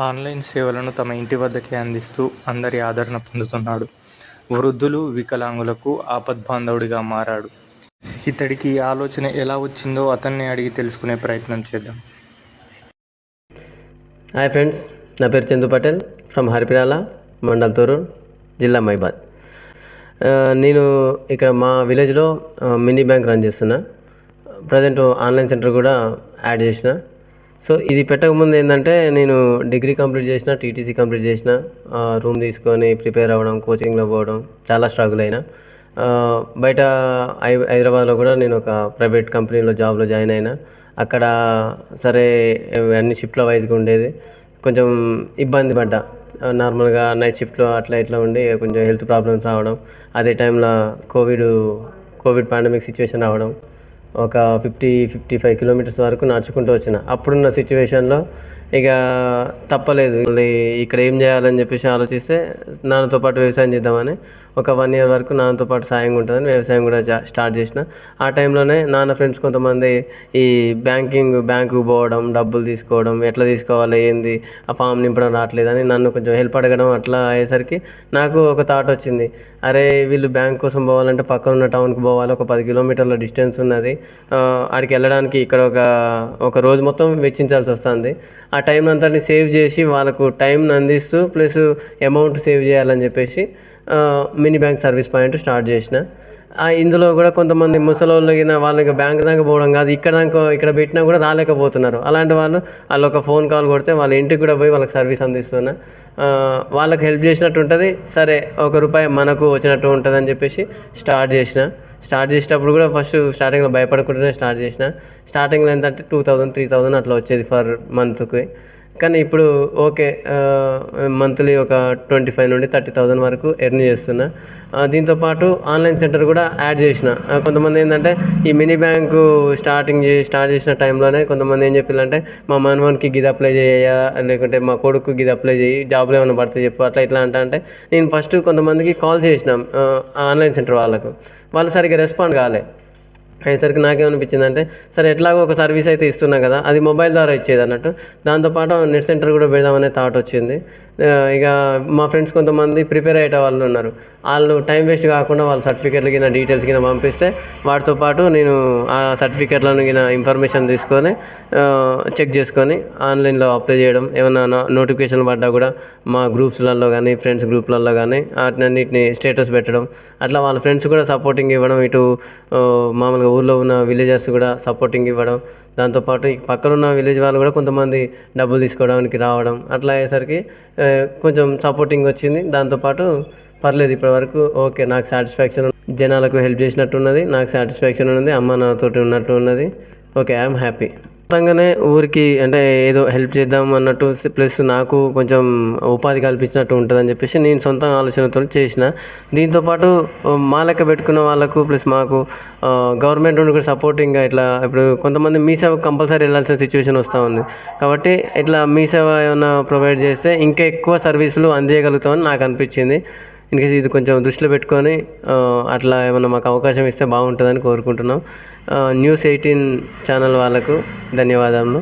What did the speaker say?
Online సేవలను తమ ఇంటి వద్దకే అందిస్తూ అందరి ఆదరణ పొందుతున్నాడు. వృద్ధులు వికలాంగులకు ఆపద్బాంధవుడిగా మారాడు. ఇతడికి ఈ ఆలోచన ఎలా వచ్చిందో అతన్ని అడిగి తెలుసుకునే ప్రయత్నం చేద్దాం. హాయ్ ఫ్రెండ్స్ నా పేరు చందు పటేల్ ఫ్రమ్ హరిపిరాల మండల్ తూరూర్ జిల్లా మైబాద్. నేను ఇక్కడ మా విలేజ్లో మినీ బ్యాంక్ రన్ చేస్తున్నా. ప్రజెంట్ ఆన్లైన్ సెంటర్ కూడా యాడ్ చేసిన. సో ఇది పెట్టకముందు ఏంటంటే నేను డిగ్రీ కంప్లీట్ చేసిన టీటీసీ కంప్లీట్ చేసిన రూమ్ తీసుకొని ప్రిపేర్ అవ్వడం కోచింగ్లో పోవడం చాలా స్ట్రగుల్ అయినా. బయట హై హైదరాబాద్లో కూడా నేను ఒక ప్రైవేట్ కంపెనీలో జాబ్లో జాయిన్ అయినా. అక్కడ సరే అన్ని షిఫ్ట్ల వైజ్గా ఉండేది. కొంచెం ఇబ్బంది పడ్డా. నార్మల్గా నైట్ షిఫ్ట్లో అట్లా ఇట్లా ఉండి కొంచెం హెల్త్ ప్రాబ్లమ్స్ రావడం అదే టైంలో కోవిడ్ కోవిడ్ పాండమిక్ సిచ్యువేషన్ రావడం. ఒక ఫిఫ్టీ ఫిఫ్టీ ఫైవ్ కిలోమీటర్స్ వరకు నడుచుకుంటూ వచ్చిన. అప్పుడున్న సిచ్యువేషన్లో ఇక తప్పలేదు. ఇక్కడ ఏం చేయాలని చెప్పేసి ఆలోచిస్తే నాన్నతో పాటు వ్యవసాయం చేద్దామని ఒక వన్ ఇయర్ వరకు నాన్నతో పాటు సాయంగా ఉంటుందని వ్యవసాయం కూడా స్టార్ట్ చేసిన. ఆ టైంలోనే నాన్న ఫ్రెండ్స్ కొంతమంది ఈ బ్యాంకింగ్ బ్యాంకుకు పోవడం డబ్బులు తీసుకోవడం ఎట్లా తీసుకోవాలి ఏంది ఆ ఫామ్ నింపడం రావట్లేదని నన్ను కొంచెం హెల్ప్ అడగడం అట్లా అయ్యేసరికి నాకు ఒక థాట్ వచ్చింది. అరే వీళ్ళు బ్యాంక్ కోసం పోవాలంటే పక్కన ఉన్న టౌన్కి పోవాలి. ఒక పది కిలోమీటర్ల డిస్టెన్స్ ఉన్నది. ఆడికి వెళ్ళడానికి ఇక్కడ ఒక ఒక రోజు మొత్తం వెచ్చించాల్సి వస్తుంది. ఆ టైం అంతని సేవ్ చేసి వాళ్ళకు టైంని అందిస్తూ ప్లస్ అమౌంట్ సేవ్ చేయాలని చెప్పేసి mini bank service point start చేసిన. ఇందులో కూడా కొంతమంది ముసలోళ్ళు వాళ్ళకి బ్యాంక్ దాకా పోవడం కాదు ఇక్కడ దాకా ఇక్కడ పెట్టినా కూడా రాలేకపోతున్నారు. అలాంటి వాళ్ళు వాళ్ళు ఒక ఫోన్ కాల్ కొడితే వాళ్ళ ఇంటికి కూడా పోయి వాళ్ళకి సర్వీస్ అందిస్తున్నా. వాళ్ళకి హెల్ప్ చేసినట్టు ఉంటుంది సరే ఒక రూపాయి మనకు వచ్చినట్టు ఉంటుంది అని చెప్పేసి స్టార్ట్ చేసిన. స్టార్ట్ చేసేటప్పుడు కూడా ఫస్ట్ స్టార్టింగ్లో భయపడకుండానే స్టార్ట్ చేసిన. స్టార్టింగ్లో ఏంటంటే టూ థౌజండ్ త్రీ థౌజండ్ అట్లా వచ్చేది ఫర్ మంత్కి. కానీ ఇప్పుడు ఓకే మంత్లీ ఒక ట్వంటీ ఫైవ్ నుండి థర్టీ థౌజండ్ వరకు ఎర్న్ చేస్తున్నా. దీంతోపాటు దీంతో పాటు ఆన్లైన్ సెంటర్ కూడా యాడ్ చేసిన. కొంతమంది ఏంటంటే ఈ మినీ బ్యాంకు స్టార్టింగ్ చేసి స్టార్ట్ చేసిన టైంలోనే కొంతమంది ఏం చెప్పిందంటే మా మనవనికి గిది అప్లై చేయ లేకుంటే మా కొడుకు గిది అప్లై చేయి జాబ్లో ఏమైనా పడితే చెప్పు అట్లా ఇట్లా అంట అంటే నేను ఫస్ట్ కొంతమందికి కాల్ చేసినాం ఆన్లైన్ సెంటర్ వాళ్ళకు. వాళ్ళు సరిగ్గా రెస్పాండ్ కాలే. అయ్యేసరికి నాకేమనిపించింది అంటే సరే ఎట్లాగో ఒక సర్వీస్ అయితే ఇస్తున్నా కదా అది మొబైల్ ద్వారా ఇచ్చేది అన్నట్టు దాంతోపాటు నెట్ సెంటర్ కూడా పెడదామనే థాట్ వచ్చింది. ఇక మా ఫ్రెండ్స్ కొంతమంది ప్రిపేర్ అయ్యే వాళ్ళు ఉన్నారు. వాళ్ళు టైం వేస్ట్ కాకుండా వాళ్ళ సర్టిఫికెట్లు కింద డీటెయిల్స్ కింద పంపిస్తే వాటితో పాటు నేను ఆ సర్టిఫికెట్లను కింద ఇన్ఫర్మేషన్ తీసుకొని చెక్ చేసుకొని ఆన్లైన్లో అప్లై చేయడం. ఏమైనా నోటిఫికేషన్ పడ్డా కూడా మా గ్రూప్స్లలో కానీ ఫ్రెండ్స్ గ్రూప్లలో కానీ వాటినన్నిటిని స్టేటస్ పెట్టడం. అట్లా వాళ్ళ ఫ్రెండ్స్ కూడా సపోర్టింగ్ ఇవ్వడం. ఇటు మామూలుగా ఊళ్ళో ఉన్న విలేజర్స్ కూడా సపోర్టింగ్ ఇవ్వడం. దాంతోపాటు ఈ విలేజ్ వాళ్ళు కూడా కొంతమంది డబ్బులు తీసుకోవడానికి రావడం అట్లా అయ్యేసరికి కొంచెం సపోర్టింగ్ వచ్చింది. దాంతోపాటు పర్లేదు ఇప్పటివరకు ఓకే నాకు సాటిస్ఫాక్షన్ జనాలకు హెల్ప్ చేసినట్టు ఉన్నది నాకు సాటిస్ఫాక్షన్ ఉన్నది అమ్మ నాతోటి ఉన్నట్టు ఉన్నది. Okay I'm happy. మొత్తంగానే ఊరికి అంటే ఏదో హెల్ప్ చేద్దాం అన్నట్టు ప్లస్ నాకు కొంచెం ఉపాధి కల్పించినట్టు ఉంటుందని చెప్పేసి నేను సొంత ఆలోచనతో చేసిన. దీంతోపాటు మా లెక్క పెట్టుకున్న వాళ్ళకు ప్లస్ మాకు గవర్నమెంట్ నుండి కూడా సపోర్టింగ్గా ఇట్లా ఇప్పుడు కొంతమంది మీ సేవ కంపల్సరీ వెళ్ళాల్సిన సిచ్యువేషన్ వస్తూ ఉంది. కాబట్టి ఇట్లా మీ సేవ ఏమైనా ప్రొవైడ్ చేస్తే ఇంకా ఎక్కువ సర్వీసులు అందేయగలుగుతామని నాకు అనిపించింది. ఇన్కేస్ ఇది కొంచెం దృష్టిలో పెట్టుకొని అట్లా ఏమైనా మాకు అవకాశం ఇస్తే బాగుంటుందని కోరుకుంటున్నాం. న్యూస్ ఎయిటీన్ ఛానల్ వాళ్ళకు ధన్యవాదములు.